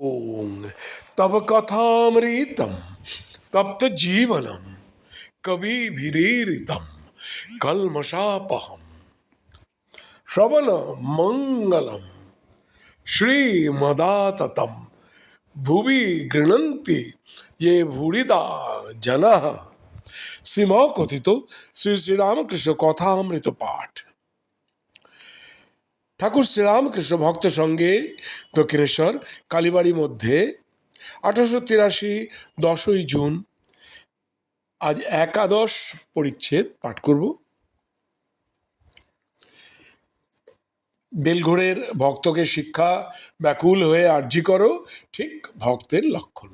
ओम तब कथामृतम, तप्त जीवनम कभी भीरितम कलमशापहम श्रवण मंगलम श्रीमदाततम, भुवि गृणंति ये भूरिदा जन। सिंह कथित श्री श्री रामकृष्ण कथामृत पाठ। ঠাকুর শ্রীরামকৃষ্ণ ভক্ত সঙ্গে দক্ষিণেশ্বর, কালীবাড়ি মধ্যে, আঠারোশো তিরাশি দশই জুন। আজ একাদশ পরিচ্ছেদ পাঠ করব। বেলঘোরের ভক্তকে শিক্ষা ব্যাকুল হয়ে আর্জি করো, ঠিক ভক্তের লক্ষণ।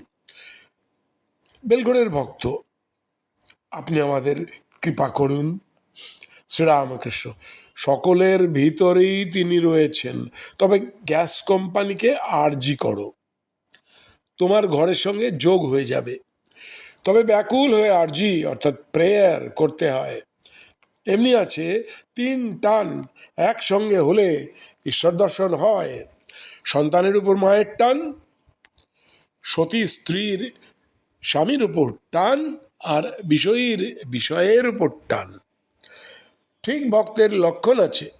বেলঘোরের ভক্ত, আপনি আমাদের কৃপা করুন। শ্রীরামকৃষ্ণ সকলের ভিতরেই তিনি রয়েছেন। তবে গ্যাস কোম্পানিকে আরজি করো। তোমার ঘরের সঙ্গে যোগ হয়ে যাবে। তবে ব্যাকুল হয়ে আরজি, অর্থাৎ প্রেয়ার, করতে হয়। এমনি আছে, তিন টান একসঙ্গে হলে ঈশ্বর দর্শন হয়। সন্তানের উপর মায়ের টান, সতী স্ত্রীর স্বামীর উপর টান, আর বিষয়ীর, বিষয়ের উপর টান। ঠিক ভক্তের লক্ষণ আছে।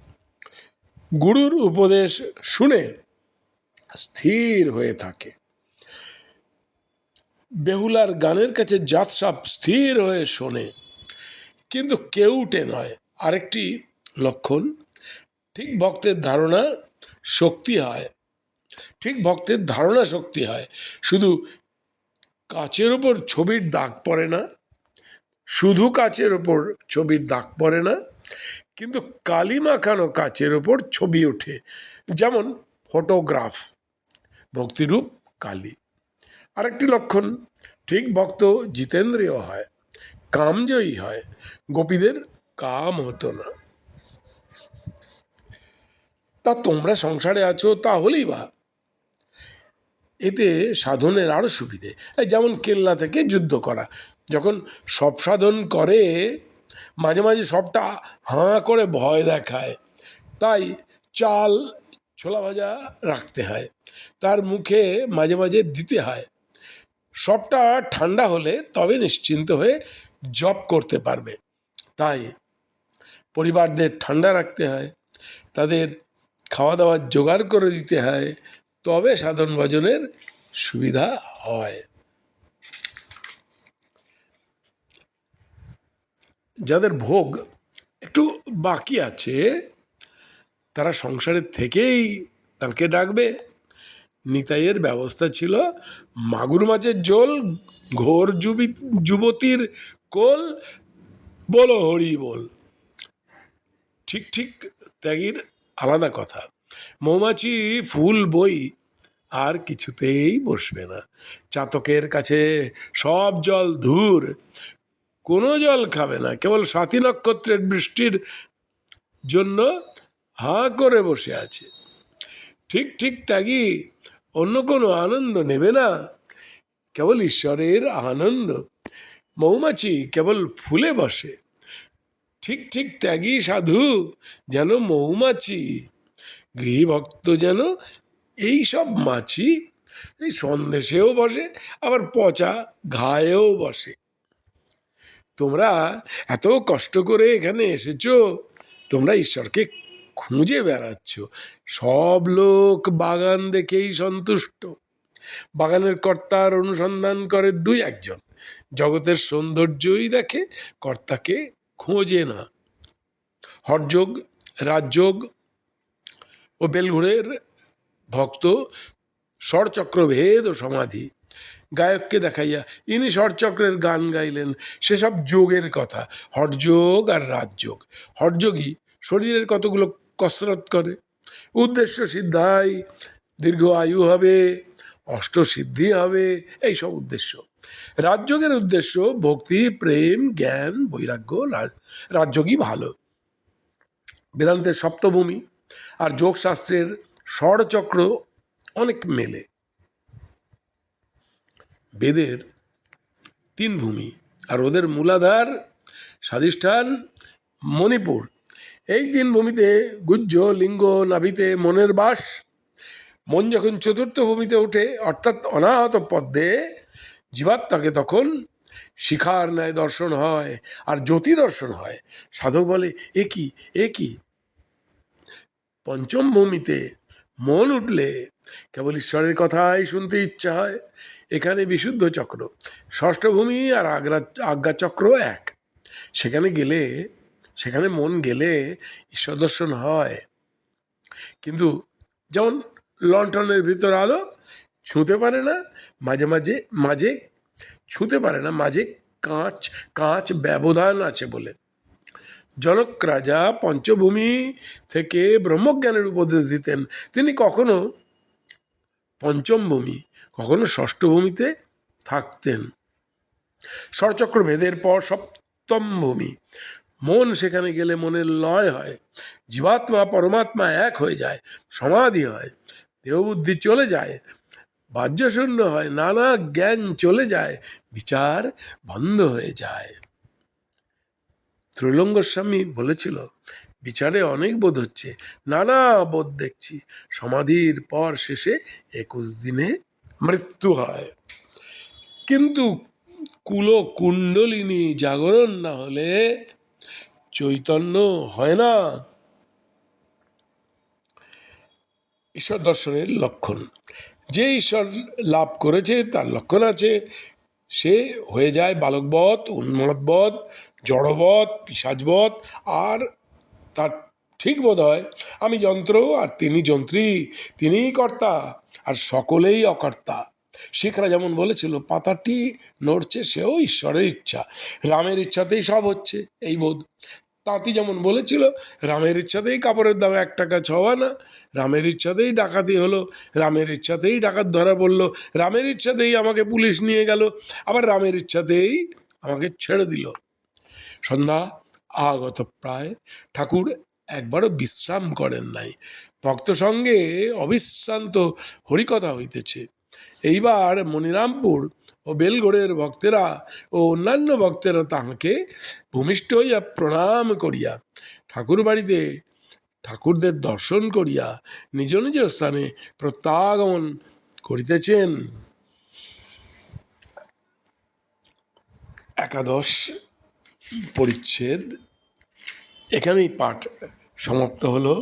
গুরুর উপদেশ শুনে স্থির হয়ে থাকে। বেহুলার গানের কাছে জাতসাপ স্থির হয়ে শোনে। কিন্তু কেউটে নয়। আরেকটি লক্ষণ, ঠিক ভক্তের ধারণা শক্তি হয়। ঠিক ভক্তের ধারণা শক্তি হয়। শুধু কাচের ওপর ছবির দাগ পড়ে না, শুধু কাচের ওপর ছবির দাগ পড়ে না কিন্তু কালি মাখানো কাচের ওপর ছবি ওঠে, যেমন ফটোগ্রাফ, ভক্তিরূপ কালী। আরেকটি লক্ষণ, ঠিক ভক্ত জিতেন্দ্রীয় হয়, কামজয়ী হয়, গোপীদের কাম হতো না। তা তোমরা সংসারে আছো, তাহলেই বা। এতে সাধনের আরও সুবিধে যেমন কেল্লা থেকে যুদ্ধ করা, যখন সব সাধন করে মাঝে মাঝে সবটা হাঁ করে ভয় দেখায়। তাই চাল ছোলা ভাজা রাখতে হয়। তার মুখে মাঝে মাঝে দিতে হয়। সবটা ঠান্ডা হলে তবে নিশ্চিন্ত হয়ে জব করতে পারবে। তাই পরিবারদের ঠান্ডা রাখতে হয়। তাদের খাওয়া দাওয়ার জোগাড় করে দিতে হয়। তবে সাধন ভজনের সুবিধা হয়। যাদের ভোগ একটু বাকি আছে, তারা সংসারের থেকেই তাকে ডাকবে। নিতাইয়ের ব্যবস্থা ছিল মাগুর মাছের জল ঘোর যুবি, যুবতীর কোল, বলো হরি বল। ঠিক ঠিক ত্যাগীর আলাদা কথা। মৌমাছি, ফুল, বই আর কিছুতেই বসবে না। চাতকের কাছে সব জল ধূর। কোনো জল খাবে না, কেবল সাথী নক্ষত্রের বৃষ্টির জন্য হাঁ করে বসে আছে। ঠিক ঠিক ত্যাগী, অন্য কোনো আনন্দ নেবে না, কেবল ঈশ্বরের আনন্দ। মৌমাছি কেবল ফুলে বসে। ঠিক ঠিক ত্যাগী সাধু, যেন মৌমাছি, গৃহভক্ত যেন এই সব মাছি, এই সন্দেশেও বসে, আবার পচা ঘায়েও বসে। তোমরা এত কষ্ট করে এখানে এসেছ, তোমরা ঈশ্বরকে খুঁজে বেড়াচ্ছ। সব লোক বাগান দেখেই সন্তুষ্ট। বাগানের কর্তার অনুসন্ধান করে দুই একজন। জগতের সৌন্দর্যই দেখে, কর্তাকে খোঁজে না। হরযোগ, রাজযোগ ও বেলঘুরের ভক্ত স্বরচক্রভেদ ও সমাধি। গায়ককে দেখাইয়া ইনি ষড়চক্রের গান গাইলেন। সেসব যোগের কথা হটযোগ আর রাজযোগ। হটযোগী শরীরের কতগুলো কসরত করে। উদ্দেশ্য সিদ্ধাই, দীর্ঘ আয়ু হবে অষ্টসিদ্ধি হবে এই সব উদ্দেশ্য। রাজযোগের উদ্দেশ্য ভক্তি, প্রেম, জ্ঞান, বৈরাগ্য রাজ- রাজযোগই ভালো। বেদান্তের সপ্তভূমি আর যোগশাস্ত্রের ষড়চক্র অনেক মেলে। বেদের তিন ভূমি আর ওদের মূলাধার স্বাধিষ্ঠান মণিপুর। এই তিন ভূমিতে গুজ্জ লিঙ্গ, নাভিতে মনের বাস। মন যখন চতুর্থ ভূমিতে ওঠে, অর্থাৎ অনাহত পদ্মে, জীবাত্মাকে তখন শিখার ন্যায় দর্শন হয় আর জ্যোতি দর্শন হয়। সাধক বলে, এ কি? এ কি? পঞ্চম ভূমিতে মন উঠলে কেবল ঈশ্বরের কথাই শুনতে ইচ্ছা হয়। এখানে বিশুদ্ধ চক্র। ষষ্ঠ ভূমি আর আগ্রা, আজ্ঞা চক্র এক। সেখানে গেলে, সেখানে মন গেলে ঈশ্বর দর্শন হয়। কিন্তু যেমন লন্ঠনের ভিতর আলো ছুঁতে পারে না, মাঝে মাঝে মাঝে ছুঁতে পারে না, মাঝে কাঁচ কাঁচ ব্যবধান আছে বলে। জনক রাজা পঞ্চভূমি থেকে ব্রহ্মজ্ঞানের উপদেশ দিতেন। তিনি কখনো পঞ্চম ভূমি কখনো ষষ্ঠ ভূমিতে থাকতেন। ষড়চক্র ভেদের পর সপ্তম ভূমি মন সেখানে গেলে মনের লয় হয়। জীবাত্মা, পরমাত্মা এক হয়ে যায়, সমাধি হয়, দেহবুদ্ধি চলে যায়, বাহ্যশূন্য হয়, নানা জ্ঞান চলে যায়, বিচার বন্ধ হয়ে যায়। ত্রৈলঙ্গ স্বামী বলেছিল, বিচারে অনেক বোধ হচ্ছে, নানা বোধ দেখছি। সমাধির পর শেষে একুশ দিনে মৃত্যু হয়। কিন্তু কুল কুণ্ডলিনী জাগরণ না হলে চৈতন্য হয় না। ঈশ্বর দর্শনের লক্ষণ। যে ঈশ্বর লাভ করেছে, তার লক্ষণ আছে। সে হয়ে যায় বালকবধ, উন্মাদবধ, জড়বধ পিসাজবধ আর তার ঠিক বোধ হয় আমি যন্ত্র আর তিনি যন্ত্রী, তিনিই কর্তা আর সকলেই অকর্তা। শিখরা যেমন বলেছিল, পাতাটি নড়ছে সেও ঈশ্বরের ইচ্ছা। রামের ইচ্ছাতেই সব হচ্ছে। এই বোধ। তাঁতি যেমন বলেছিল, রামের ইচ্ছাতেই কাপড়ের দাম এক টাকা ছওয়া না রামের ইচ্ছাতেই ডাকাতি হলো, রামের ইচ্ছাতেই ডাকাত ধরা পড়ল, রামের ইচ্ছাতেই আমাকে পুলিশ নিয়ে গেল, আবার রামের ইচ্ছাতেই আমাকে ছেড়ে দিল। সন্ধ্যা আগত প্রায়, ঠাকুর একবারও বিশ্রাম করেন নাই। ভক্ত সঙ্গে অবিশ্রান্ত হরিকথা হইতেছে। এইবার মনিরামপুর ও বেলগড়ের ভক্তেরা ও অন্যান্য ভক্তেরা তাহাকে ভূমিষ্ঠ হইয়া প্রণাম করিয়া ঠাকুর বাড়িতে ঠাকুরদের দর্শন করিয়া নিজ নিজ স্থানে প্রত্যাগমন করিতেছেন। একাদশ পরিচ্ছেদ। এখানেই পাঠ সমাপ্ত হলো।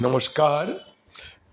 নমস্কার।